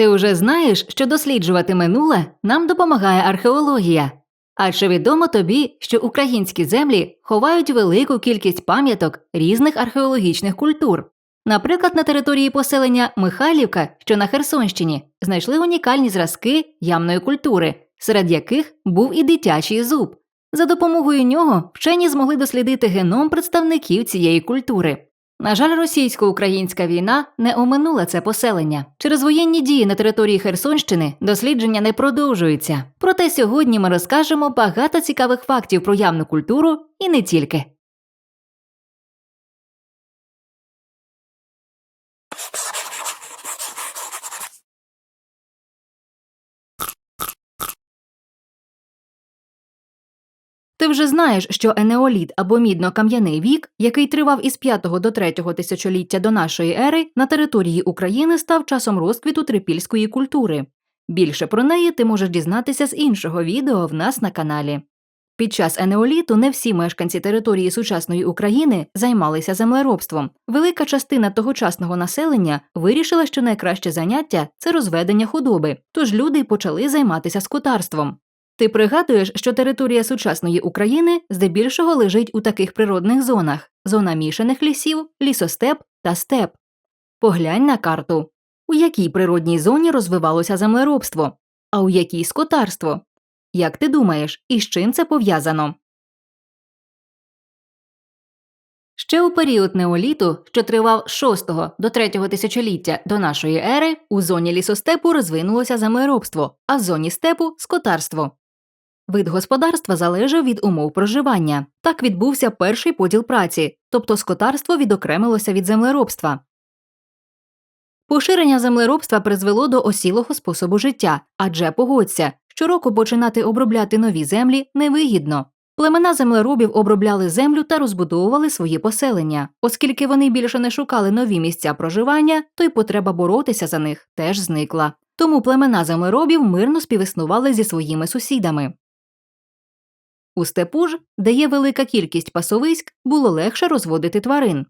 Ти вже знаєш, що досліджувати минуле нам допомагає археологія. А чи відомо тобі, що українські землі ховають велику кількість пам'яток різних археологічних культур? Наприклад, на території поселення Михайлівка, що на Херсонщині, знайшли унікальні зразки ямної культури, серед яких був і дитячий зуб. За допомогою нього вчені змогли дослідити геном представників цієї культури. На жаль, російсько-українська війна не оминула це поселення. Через воєнні дії на території Херсонщини дослідження не продовжуються. Проте сьогодні ми розкажемо багато цікавих фактів про явну культуру і не тільки. Ти вже знаєш, що енеоліт або мідно-кам'яний вік, який тривав із 5 до 3 тисячоліття до нашої ери, на території України став часом розквіту трипільської культури. Більше про неї ти можеш дізнатися з іншого відео в нас на каналі. Під час енеоліту не всі мешканці території сучасної України займалися землеробством. Велика частина тогочасного населення вирішила, що найкраще заняття це розведення худоби, тож люди почали займатися скотарством. Ти пригадуєш, що територія сучасної України здебільшого лежить у таких природних зонах: зона мішаних лісів, лісостеп та степ. Поглянь на карту, у якій природній зоні розвивалося землеробство, а у якій скотарство. Як ти думаєш, і з чим це пов'язано? Ще у період неоліту, що тривав з 6 до 3 тисячоліття до нашої ери, у зоні лісостепу розвинулося землеробство, а в зоні степу скотарство. Вид господарства залежав від умов проживання. Так відбувся перший поділ праці, тобто скотарство відокремилося від землеробства. Поширення землеробства призвело до осілого способу життя, адже погодься, щороку починати обробляти нові землі невигідно. Племена землеробів обробляли землю та розбудовували свої поселення, оскільки вони більше не шукали нові місця проживання, то й потреба боротися за них теж зникла. Тому племена землеробів мирно співіснували зі своїми сусідами. У степу ж, де є велика кількість пасовиськ, було легше розводити тварин.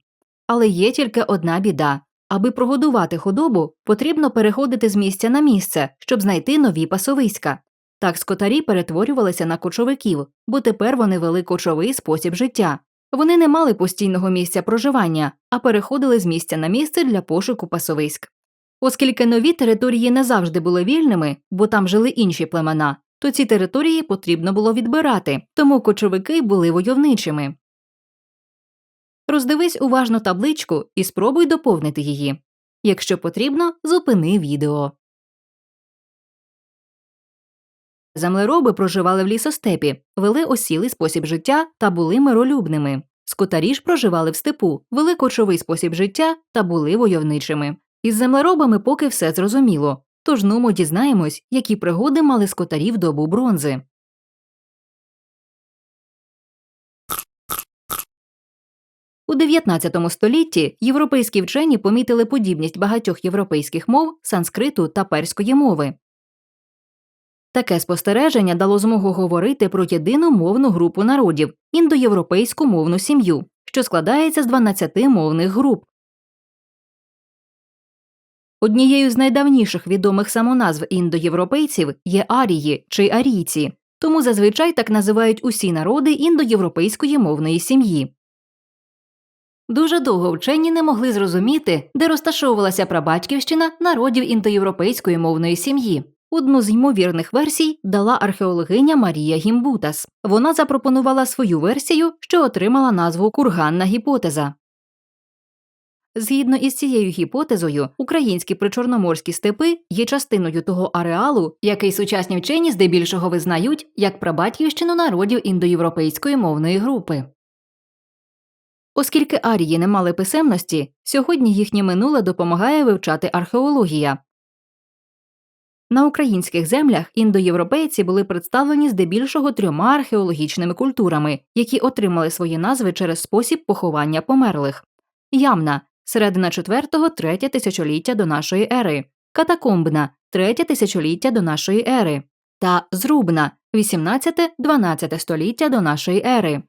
Але є тільки одна біда аби прогодувати худобу, потрібно переходити з місця на місце, щоб знайти нові пасовиська. Так скотарі перетворювалися на кочовиків, бо тепер вони вели кочовий спосіб життя. Вони не мали постійного місця проживання, а переходили з місця на місце для пошуку пасовиськ. Оскільки нові території не завжди були вільними, бо там жили інші племена, то ці території потрібно було відбирати, тому кочовики були войовничими. Роздивись уважно табличку і спробуй доповнити її. Якщо потрібно, зупини відео. Землероби проживали в лісостепі, вели осілий спосіб життя та були миролюбними. Скотарі ж проживали в степу, вели кочовий спосіб життя та були войовничими. Із землеробами поки все зрозуміло. Тож нумо дізнаємось, які пригоди мали скотарі в добу бронзи. У 19 столітті європейські вчені помітили подібність багатьох європейських мов санскриту та перської мови. Таке спостереження дало змогу говорити про єдину мовну групу народів індоєвропейську мовну сім'ю, що складається з 12 мовних груп. Однією з найдавніших відомих самоназв індоєвропейців є арії чи арійці, тому зазвичай так називають усі народи індоєвропейської мовної сім'ї. Дуже довго вчені не могли зрозуміти, де розташовувалася прабатьківщина народів індоєвропейської мовної сім'ї. Одну з ймовірних версій дала археологиня Марія Гімбутас. Вона запропонувала свою версію, що отримала назву курганна гіпотеза. Згідно із цією гіпотезою, українські причорноморські степи є частиною того ареалу, який сучасні вчені здебільшого визнають як прабатьківщину народів індоєвропейської мовної групи. Оскільки арії не мали писемності, сьогодні їхнє минуле допомагає вивчати археологія. На українських землях індоєвропейці були представлені здебільшого трьома археологічними культурами, які отримали свої назви через спосіб поховання померлих ямна середина 4-го, 3 тисячоліття до нашої ери, катакомбна 3 тисячоліття до нашої ери та зрубна 18-12 століття до нашої ери.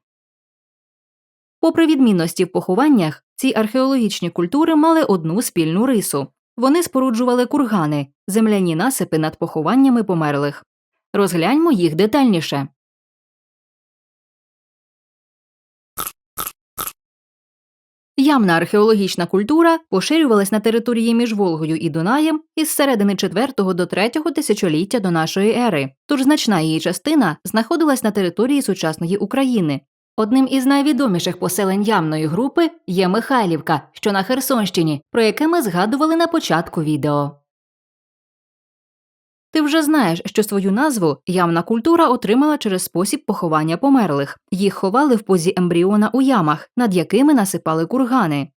Попри відмінності в похованнях, ці археологічні культури мали одну спільну рису Вони споруджували кургани, земляні насипи над похованнями померлих. Розгляньмо їх детальніше. Ямна археологічна культура поширювалась на території між Волгою і Дунаєм із середини 4 до 3 тисячоліття до нашої ери, тож значна її частина знаходилась на території сучасної України. Одним із найвідоміших поселень ямної групи є Михайлівка, що на Херсонщині, про яке ми згадували на початку відео. Ти вже знаєш, що свою назву ямна культура отримала через спосіб поховання померлих. Їх ховали в позі ембріона у ямах, над якими насипали кургани.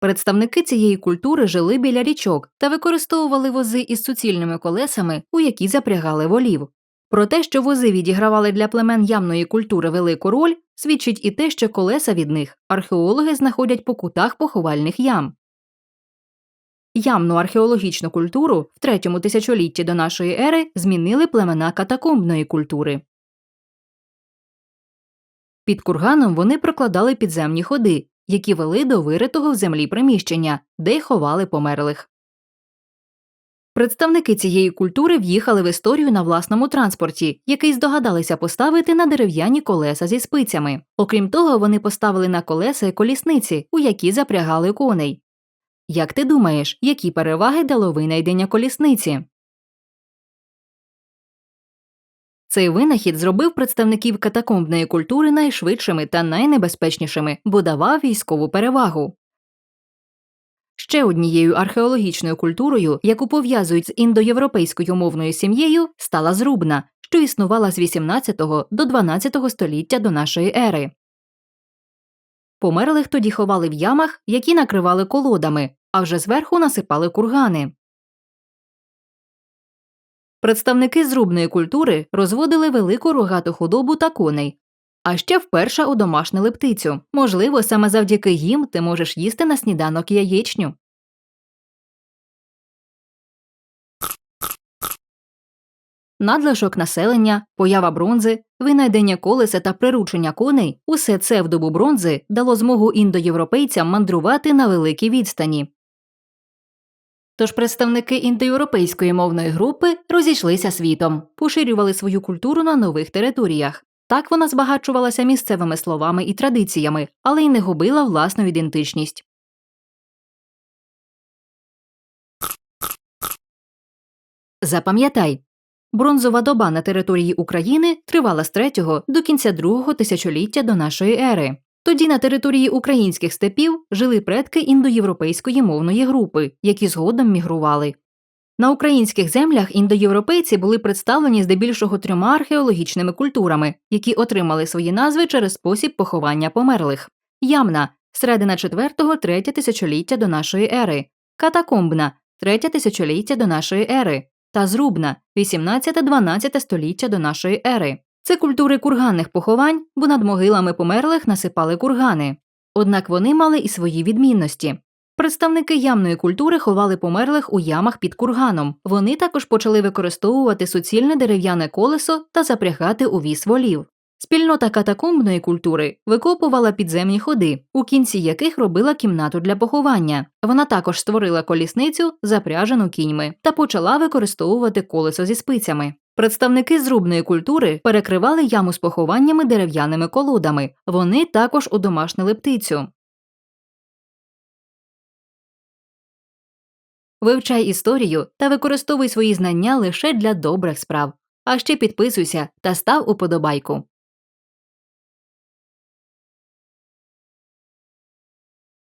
Представники цієї культури жили біля річок та використовували вози із суцільними колесами, у які запрягали волів. Про те, що вози відігравали для племен ямної культури велику роль, свідчить і те, що колеса від них археологи знаходять по кутах поховальних ям. Ямну археологічну культуру в третьому тисячолітті до нашої ери змінили племена катакомбної культури. Під курганом вони прокладали підземні ходи, які вели до виритого в землі приміщення, де й ховали померлих. Представники цієї культури в'їхали в історію на власному транспорті, який здогадалися поставити на дерев'яні колеса зі спицями. Окрім того, вони поставили на колеса й колісниці, у які запрягали коней. Як ти думаєш, які переваги дало винайдення колісниці? Цей винахід зробив представників катакомбної культури найшвидшими та найнебезпечнішими, бо давав військову перевагу. Ще однією археологічною культурою, яку пов'язують з індоєвропейською мовною сім'єю, стала зрубна, що існувала з 18 до 12 століття до нашої ери. Померлих тоді ховали в ямах, які накривали колодами, а вже зверху насипали кургани. Представники зрубної культури розводили велику рогату худобу та коней, а ще вперше одомашнили птицю. Можливо, саме завдяки їм ти можеш їсти на сніданок яєчню. Надлишок населення, поява бронзи, винайдення колеса та приручення коней усе це в добу бронзи дало змогу індоєвропейцям мандрувати на великій відстані. Тож представники індоєвропейської мовної групи розійшлися світом, поширювали свою культуру на нових територіях. Так вона збагачувалася місцевими словами і традиціями, але й не губила власну ідентичність. Запам'ятай, бронзова доба на території України тривала з 3 до кінця другого тисячоліття до нашої ери. Тоді на території українських степів жили предки індоєвропейської мовної групи, які згодом мігрували. На українських землях індоєвропейці були представлені здебільшого трьома археологічними культурами, які отримали свої назви через спосіб поховання померлих: ямна середина 4-3 тисячоліття до нашої ери, катакомбна 3 тисячоліття до нашої ери та зрубна 18-12 століття до нашої ери. Це культури курганних поховань, бо над могилами померлих насипали кургани. Однак вони мали і свої відмінності. Представники ямної культури ховали померлих у ямах під курганом. Вони також почали використовувати суцільне дерев'яне колесо та запрягати у віз волів. Спільнота катакомбної культури викопувала підземні ходи, у кінці яких робила кімнату для поховання. Вона також створила колісницю, запряжену кіньми, та почала використовувати колесо зі спицями. Представники зрубної культури перекривали яму з похованнями дерев'яними колодами. Вони також удомашнили птицю. Вивчай історію та використовуй свої знання лише для добрих справ. А ще підписуйся та став уподобайку.